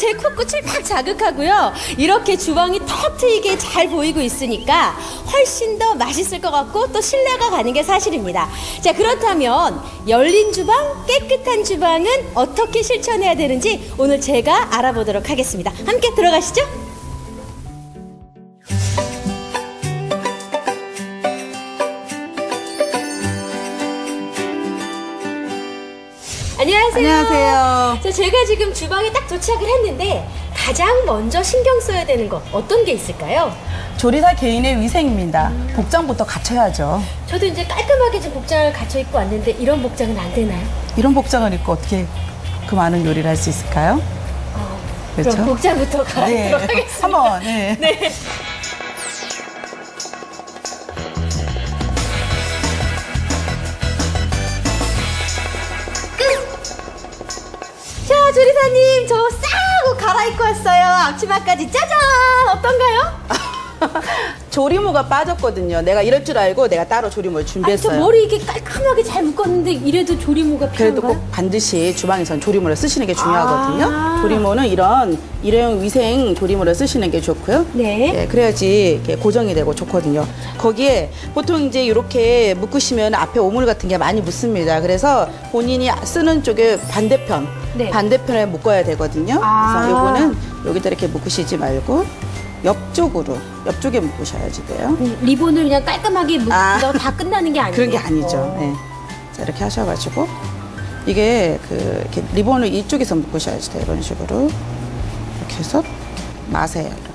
제 코끝을 팍 자극하고요. 이렇게 주방이 턱 트이게 잘 보이고 있으니까 훨씬 더 맛있을 것 같고 또 신뢰가 가는 게 사실입니다. 자, 그렇다면 열린 주방, 깨끗한 주방은 어떻게 실천해야 되는지 오늘 제가 알아보도록 하겠습니다. 함께 들어가시죠. 안녕하세요. 안녕하세요. 자, 제가 지금 주방에 딱 도착을 했는데 가장 먼저 신경 써야 되는 거 어떤 게 있을까요? 조리사 개인의 위생입니다. 복장부터 갖춰야죠. 저도 이제 깔끔하게 좀 복장을 갖춰 입고 왔는데 이런 복장은 안 되나요? 이런 복장을 입고 어떻게 그 많은 요리를 할 수 있을까요? 그렇죠? 그럼 복장부터 네. 갈아입도록 하겠습니다. 한번 네. 네. 갈아입고 왔어요. 앞치마까지 짜잔! 어떤가요? 조리모가 빠졌거든요. 내가 이럴 줄 알고 내가 따로 조리모를 아니, 저 준비했어요. 머리 이렇게 깔끔하게 잘 묶었는데 이래도 조리모가 그래도 필요한가요? 꼭 반드시 주방에선 조리모를 쓰시는 게 중요하거든요. 아. 조리모는 이런 일회용 위생 조리모를 쓰시는 게 좋고요. 네. 예, 그래야지 이렇게 고정이 되고 좋거든요. 거기에 보통 이제 이렇게 묶으시면 앞에 오물 같은 게 많이 묻습니다. 그래서 본인이 쓰는 쪽에 반대편, 네. 반대편에 묶어야 되거든요. 아. 그래서 요거는 여기다 이렇게 묶으시지 말고 옆쪽으로, 옆쪽에 묶으셔야지 돼요. 음, 리본을 그냥 깔끔하게 묶고 아. 다 끝나는 게 아니에요. 그런 게 아니죠. 어. 네. 자, 이렇게 하셔가지고 이게 그 이렇게 리본을 이쪽에서 묶으셔야지 돼요. 이런 식으로 이렇게 해서 마세요. 이렇게.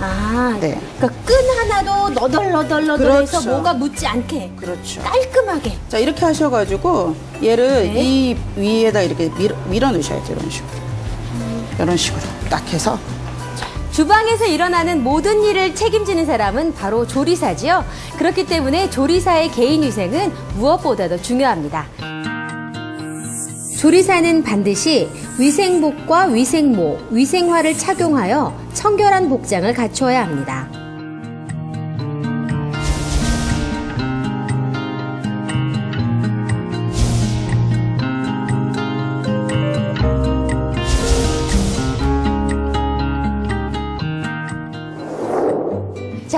아, 네. 그러니까 끈 하나도 너덜너덜너덜해서 그렇죠. 뭐가 묻지 않게 그렇죠. 깔끔하게. 자 이렇게 하셔가지고 얘를 네. 이 위에다 이렇게 밀어, 밀어 넣으셔야 돼요. 이런 식으로. 이런 식으로 딱 해서 주방에서 일어나는 모든 일을 책임지는 사람은 바로 조리사지요. 그렇기 때문에 조리사의 개인 위생은 무엇보다도 중요합니다. 조리사는 반드시 위생복과 위생모, 위생화를 착용하여 청결한 복장을 갖추어야 합니다.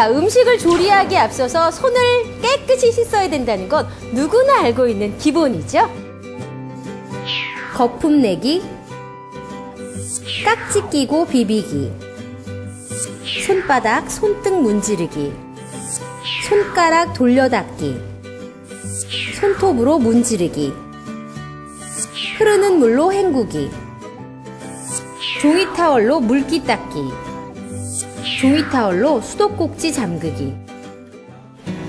자, 음식을 조리하기에 앞서서 손을 깨끗이 씻어야 된다는 건 누구나 알고 있는 기본이죠. 거품 내기, 깍지 끼고 비비기, 손바닥, 손등 문지르기, 손가락 돌려닦기, 손톱으로 문지르기, 흐르는 물로 헹구기, 종이 타월로 물기 닦기, 종이 타월로 수도꼭지 잠그기.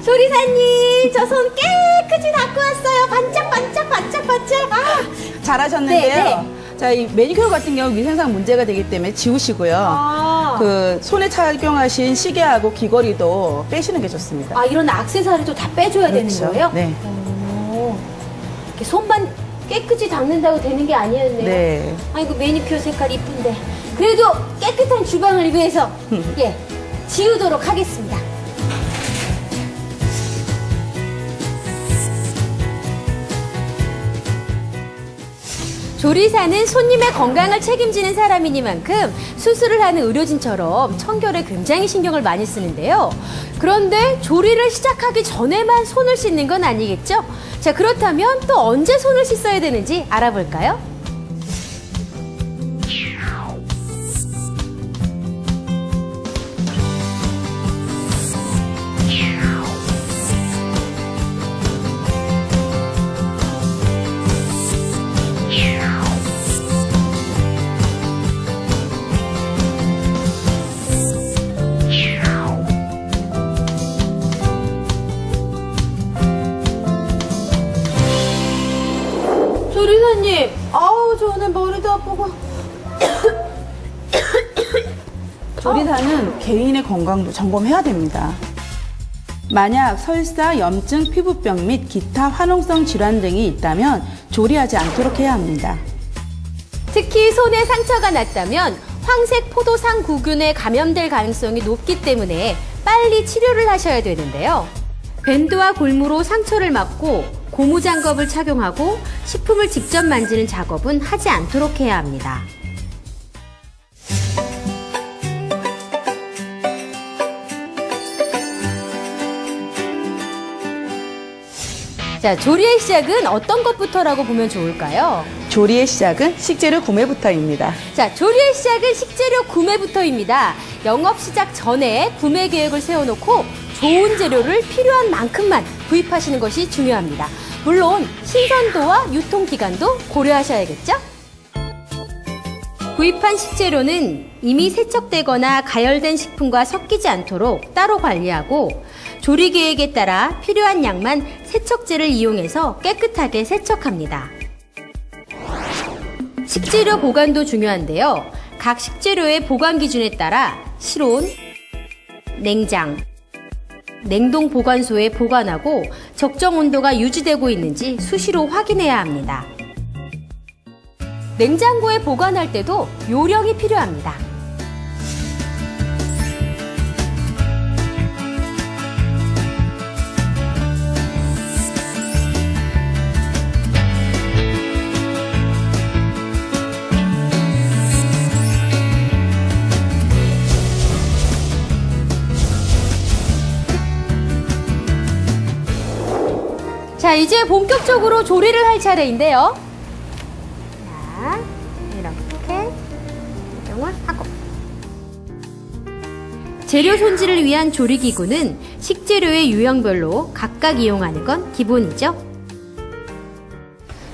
조리사님, 저 손 깨끗이 닦고 왔어요. 반짝, 반짝, 반짝, 반짝. 아, 잘하셨는데요. 네, 자 이 매니큐어 같은 경우 위생상 문제가 되기 때문에 지우시고요. 아. 그 손에 착용하신 시계하고 귀걸이도 빼시는 게 좋습니다. 아, 이런 액세서리도 다 빼줘야 되는 그렇죠. 거예요? 네. 오, 이렇게 손만 깨끗이 닦는다고 되는 게 아니었네요. 네. 아이고 매니큐어 색깔 이쁜데 그래도 깨끗한 주방을 위해서 예 지우도록 하겠습니다. 조리사는 손님의 건강을 책임지는 사람이니만큼 수술을 하는 의료진처럼 청결에 굉장히 신경을 많이 쓰는데요. 그런데 조리를 시작하기 전에만 손을 씻는 건 아니겠죠? 자, 그렇다면 또 언제 손을 씻어야 되는지 알아볼까요? 건강도 점검해야 됩니다. 만약 설사, 염증, 피부병 및 기타 화농성 질환 등이 있다면 조리하지 않도록 해야 합니다. 특히 손에 상처가 났다면 황색 포도상 구균에 감염될 가능성이 높기 때문에 빨리 치료를 하셔야 되는데요. 밴드와 골무로 상처를 막고 고무 장갑을 착용하고 식품을 직접 만지는 작업은 하지 않도록 해야 합니다. 자, 조리의 시작은 어떤 것부터라고 보면 좋을까요? 조리의 시작은 식재료 구매부터입니다. 자, 조리의 시작은 식재료 구매부터입니다. 영업 시작 전에 구매 계획을 세워놓고 좋은 재료를 필요한 만큼만 구입하시는 것이 중요합니다. 물론 신선도와 유통 기간도 고려하셔야겠죠? 구입한 식재료는 이미 세척되거나 가열된 식품과 섞이지 않도록 따로 관리하고 조리 계획에 따라 필요한 양만 세척제를 이용해서 깨끗하게 세척합니다. 식재료 보관도 중요한데요. 각 식재료의 보관 기준에 따라 실온, 냉장, 냉동 보관소에 보관하고 적정 온도가 유지되고 있는지 수시로 확인해야 합니다. 냉장고에 보관할 때도 요령이 필요합니다. 자, 이제 본격적으로 조리를 할 차례인데요. 재료 손질을 위한 조리기구는 식재료의 유형별로 각각 이용하는 건 기본이죠.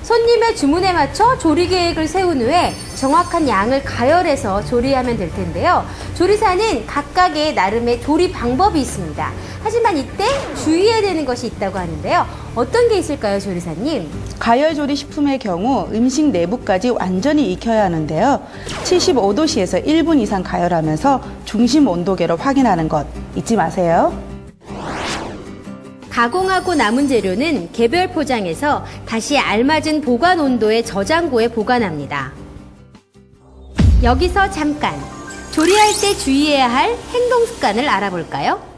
손님의 주문에 맞춰 조리 계획을 세운 후에 정확한 양을 가열해서 조리하면 될 텐데요. 조리사는 각각의 나름의 조리 방법이 있습니다. 하지만 이때 주의해야 되는 것이 있다고 하는데요. 어떤 게 있을까요, 조리사님? 가열조리 식품의 경우 음식 내부까지 완전히 익혀야 하는데요. 75도씨에서 1분 이상 가열하면서 중심 온도계로 확인하는 것 잊지 마세요. 가공하고 남은 재료는 개별 포장해서 다시 알맞은 보관 온도의 저장고에 보관합니다. 여기서 잠깐 조리할 때 주의해야 할 행동 습관을 알아볼까요?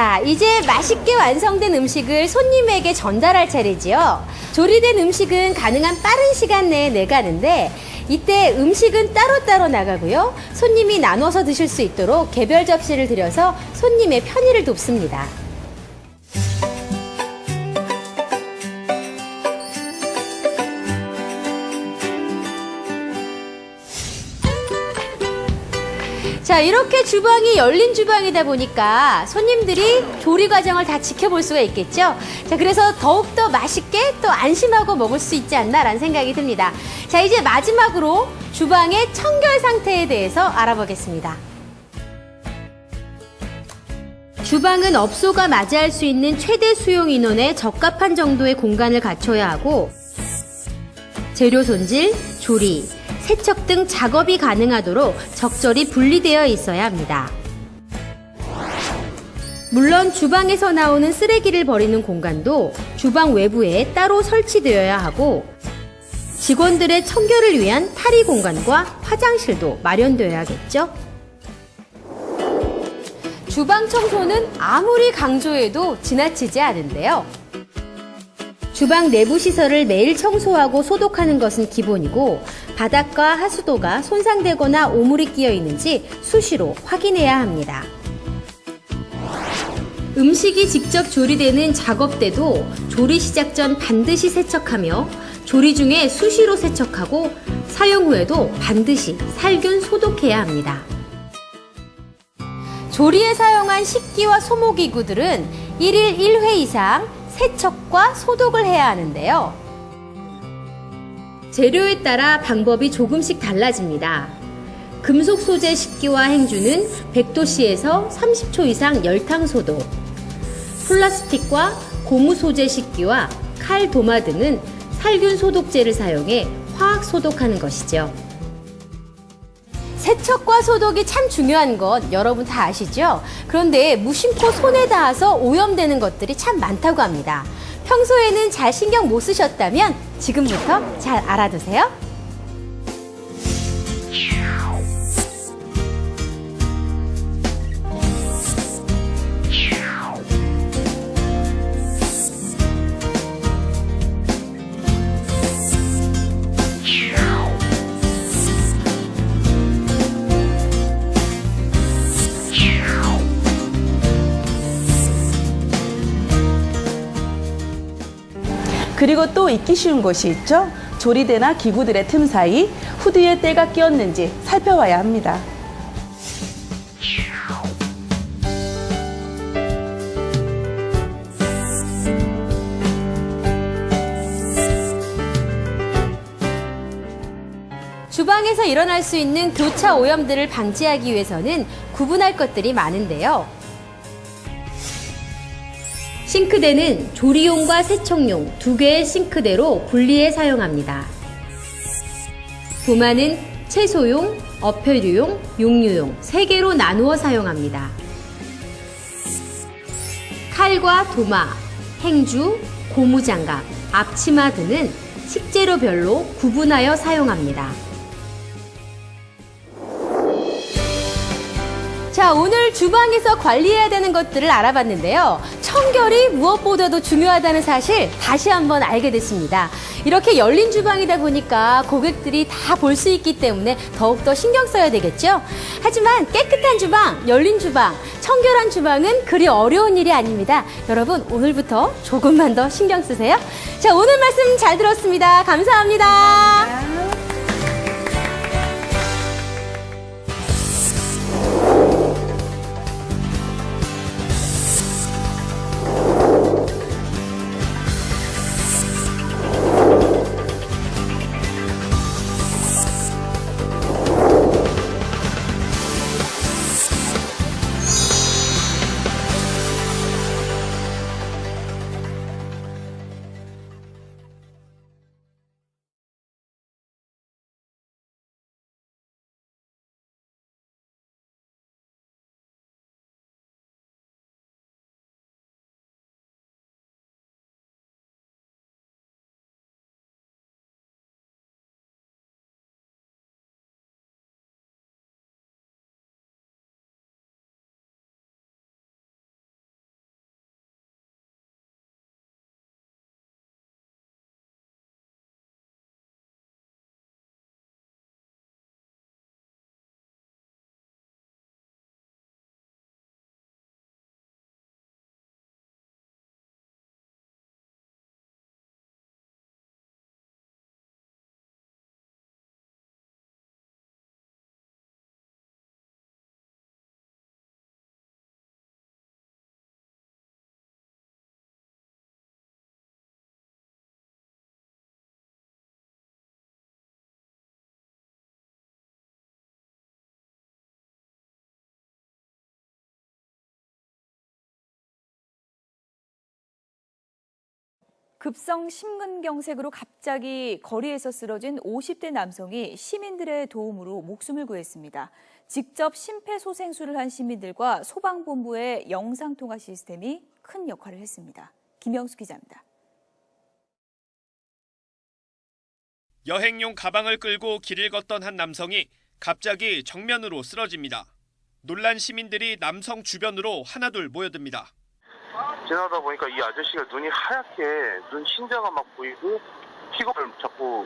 자, 이제 맛있게 완성된 음식을 손님에게 전달할 차례지요. 조리된 음식은 가능한 빠른 시간 내에 내가는데 이때 음식은 따로따로 나가고요. 손님이 나눠서 드실 수 있도록 개별 접시를 들여서 손님의 편의를 돕습니다. 자, 이렇게 주방이 열린 주방이다 보니까 손님들이 조리 과정을 다 지켜볼 수가 있겠죠? 자, 그래서 더욱더 맛있게 또 안심하고 먹을 수 있지 않나라는 생각이 듭니다. 자, 이제 마지막으로 주방의 청결 상태에 대해서 알아보겠습니다. 주방은 업소가 맞이할 수 있는 최대 수용 인원에 적합한 정도의 공간을 갖춰야 하고 재료 손질, 조리, 세척 등 작업이 가능하도록 적절히 분리되어 있어야 합니다. 물론 주방에서 나오는 쓰레기를 버리는 공간도 주방 외부에 따로 설치되어야 하고 직원들의 청결을 위한 탈의 공간과 화장실도 마련되어야겠죠. 주방 청소는 아무리 강조해도 지나치지 않은데요. 주방 내부 시설을 매일 청소하고 소독하는 것은 기본이고 바닥과 하수도가 손상되거나 오물이 끼어 있는지 수시로 확인해야 합니다. 음식이 직접 조리되는 작업 때도 조리 시작 전 반드시 세척하며 조리 중에 수시로 세척하고 사용 후에도 반드시 살균 소독해야 합니다. 조리에 사용한 식기와 소모기구들은 1일 1회 이상 세척과 소독을 해야 하는데요. 재료에 따라 방법이 조금씩 달라집니다. 금속 소재 식기와 행주는 100도씨에서 30초 이상 열탕 소독, 플라스틱과 고무 소재 식기와 칼, 도마 등은 살균 소독제를 사용해 화학 소독하는 것이죠. 세척과 소독이 참 중요한 것 여러분 다 아시죠? 그런데 무심코 손에 닿아서 오염되는 것들이 참 많다고 합니다. 평소에는 잘 신경 못 쓰셨다면 지금부터 잘 알아두세요. 그리고 또 잊기 쉬운 것이 있죠. 조리대나 기구들의 틈 사이 후드에 때가 끼었는지 살펴봐야 합니다. 주방에서 일어날 수 있는 교차 오염들을 방지하기 위해서는 구분할 것들이 많은데요. 싱크대는 조리용과 세척용 두 개의 싱크대로 분리해 사용합니다. 도마는 채소용, 어패류용, 용류용 세 개로 나누어 사용합니다. 칼과 도마, 행주, 고무장갑, 앞치마 등은 식재료별로 구분하여 사용합니다. 자, 오늘 주방에서 관리해야 되는 것들을 알아봤는데요. 청결이 무엇보다도 중요하다는 사실 다시 한번 알게 됐습니다. 이렇게 열린 주방이다 보니까 고객들이 다 볼 수 있기 때문에 더욱더 신경 써야 되겠죠? 하지만 깨끗한 주방, 열린 주방, 청결한 주방은 그리 어려운 일이 아닙니다. 여러분, 오늘부터 조금만 더 신경 쓰세요. 자, 오늘 말씀 잘 들었습니다. 감사합니다. 급성 심근경색으로 갑자기 거리에서 쓰러진 50대 남성이 시민들의 도움으로 목숨을 구했습니다. 직접 심폐소생술을 한 시민들과 소방본부의 영상통화 시스템이 큰 역할을 했습니다. 김영수 기자입니다. 여행용 가방을 끌고 길을 걷던 한 남성이 갑자기 정면으로 쓰러집니다. 놀란 시민들이 남성 주변으로 하나둘 모여듭니다. 지나다 보니까 이 아저씨가 눈이 하얗게 눈 신자가 막 보이고 피고를 자꾸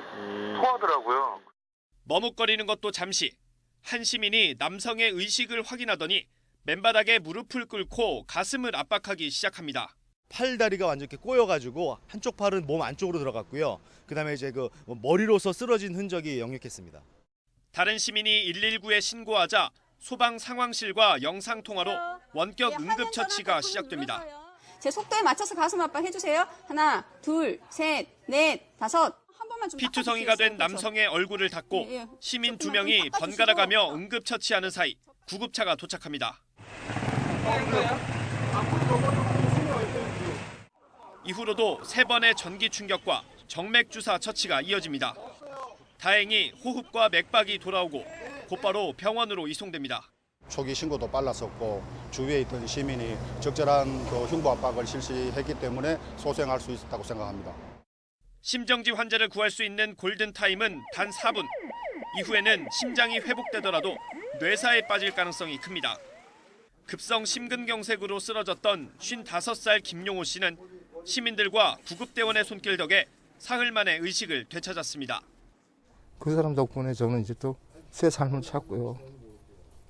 토하더라고요. 머뭇거리는 것도 잠시 한 시민이 남성의 의식을 확인하더니 맨바닥에 무릎을 꿇고 가슴을 압박하기 시작합니다. 팔다리가 완전 이렇게 꼬여가지고 한쪽 팔은 몸 안쪽으로 들어갔고요. 그다음에 이제 그 머리로서 쓰러진 흔적이 역력했습니다. 다른 시민이 119에 신고하자 소방 상황실과 영상 통화로 원격 응급 처치가 시작됩니다. 제 속도에 맞춰서 가슴 압박 해주세요. 하나, 둘, 셋, 넷, 다섯. 피투성이가 된 닦아주세요. 남성의 얼굴을 닫고 예, 예. 시민 두 명이. 번갈아가며 응급 처치하는 사이 구급차가 도착합니다. 이후로도 세 번의 전기 충격과 정맥 주사 처치가 이어집니다. 다행히 호흡과 맥박이 돌아오고 곧바로 병원으로 이송됩니다. 초기 신고도 빨랐었고 주위에 있던 시민이 적절한 그 흉부 압박을 실시했기 때문에 소생할 수 있었다고 생각합니다. 심정지 환자를 구할 수 있는 골든 타임은 단 4분. 이후에는 심장이 회복되더라도 뇌사에 빠질 가능성이 큽니다. 급성 심근경색으로 쓰러졌던 55살 김용호 씨는 시민들과 구급대원의 손길 덕에 사흘 만에 의식을 되찾았습니다. 그 사람 덕분에 저는 이제 또 새 삶을 찾고요.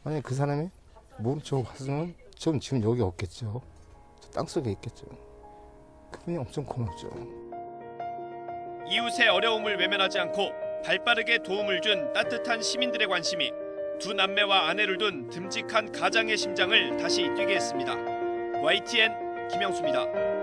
만약 그 사람이 모르고 갔으면 저는 지금 여기 없겠죠. 저 땅속에 있겠죠. 그분이 엄청 고맙죠. 이웃의 어려움을 외면하지 않고 발빠르게 도움을 준 따뜻한 시민들의 관심이 두 남매와 아내를 둔 듬직한 가장의 심장을 다시 뛰게 했습니다. YTN 김영수입니다.